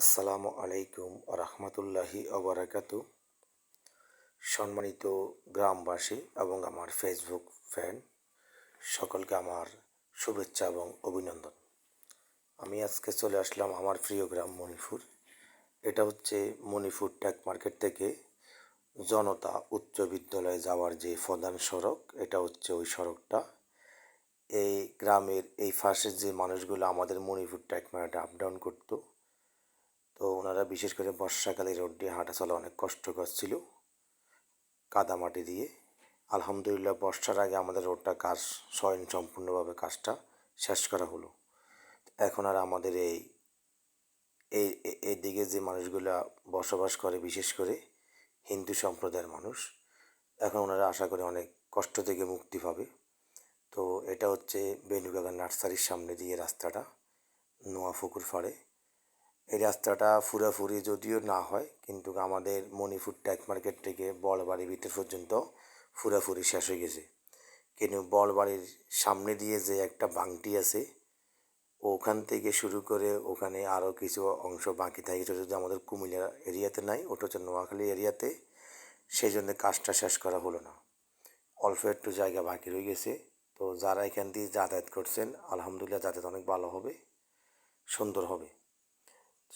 আসসালামু আলাইকুম রহমতুল্লাহি অবরাকাত সম্মানিত গ্রামবাসী এবং আমার ফেসবুক ফ্যান সকলকে আমার শুভেচ্ছা এবং অভিনন্দন। আমি আজকে চলে আসলাম আমার প্রিয় গ্রাম মণিপুর। এটা হচ্ছে মণিপুর ট্যাক মার্কেট থেকে জনতা উচ্চ বিদ্যালয়ে যাওয়ার যে প্রধান সড়ক, এটা হচ্ছে ওই সড়কটা। এই গ্রামের এই ফাঁসের যে মানুষগুলো আমাদের মণিপুর ট্যাক মার্কেটে আপ ডাউন করতো তো ওনারা বিশেষ করে বর্ষাকালে রোড দিয়ে হাঁটা চলা অনেক কষ্টকর ছিল। কাদা মাটি দিয়ে। আলহামদুলিল্লাহ, বর্ষার আগে আমাদের রোডটা কাজ স্বয়ং সম্পূর্ণভাবে কাজটা শেষ করা হলো। এখন আর আমাদের এই এই এইদিকে যে মানুষগুলা বসবাস করে, বিশেষ করে হিন্দু সম্প্রদায়ের মানুষ, এখন ওনারা আশা করে অনেক কষ্ট থেকে মুক্তি পাবে। তো এটা হচ্ছে বেনুগাগা নার্সারির সামনে দিয়ে রাস্তাটা নোয়া পুকুর ফাড়ে। এই রাস্তাটা ফুরাফুরি যদিও না হয়, কিন্তু আমাদের মণিপুর ট্যাক মার্কেট থেকে বলবাড়ি ভিতর পর্যন্ত ফুরাফুরি শেষ হয়ে গেছে। কিন্তু বলবাড়ির সামনে দিয়ে যে একটা বাংটি আছে, ওখান থেকে শুরু করে ওখানে আরও কিছু অংশ বাকি থাকে যদি আমাদের কুমিল্লা এরিয়াতে নাই, ওটা হচ্ছে নোয়াখালী এরিয়াতে। সেই জন্য কাজটা শেষ করা হলো না। অল্প একটু জায়গা বাকি রয়ে গেছে। তো যারা এখান দিয়ে যাতায়াত করছেন, আলহামদুলিল্লাহ যাতায়াত অনেক ভালো হবে, সুন্দর হবে।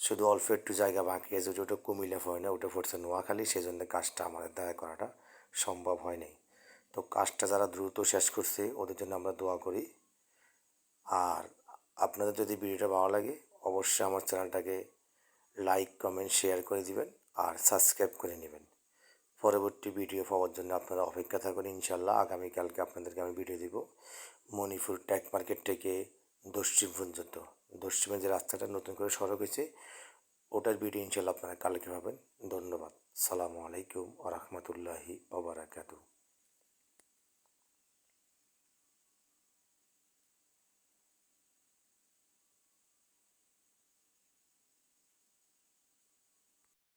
শুধু অল্প একটু জায়গা বাকি আছে ওটা কুমিল্লা হয় না, ওটা পড়ছে নোয়াখালী, সেজন্য কাজটা আমাদের দ্বারা করাটা সম্ভব হয় নাই তো কাজটা যারা দ্রুত শেষ করছে, ওদের জন্য আমরা দোয়া করি। আর আপনাদের যদি ভিডিওটা ভালো লাগে, অবশ্যই আমার চ্যানেলটাকে লাইক, কমেন্ট, শেয়ার করে দিবেন আর সাবস্ক্রাইব করে নেবেন। পরবর্তী ভিডিও পাওয়ার জন্য আপনারা অপেক্ষা থাকুন ইনশাল্লাহ আগামীকালকে আপনাদেরকে আমি ভিডিও দিব। মণিপুর ট্যাক মার্কেট থেকে দক্ষিণ পর্যন্ত। দক্ষিণে যে রাস্তাটা নতুন করে সড়ক হয়েছে, ওটার ভিডিও ইনশাল্লাহ আপনারা কালকে পাবেন। ধন্যবাদ। সালামু আলাইকুম আ রহমতুল্লাহি ওবরাকাতু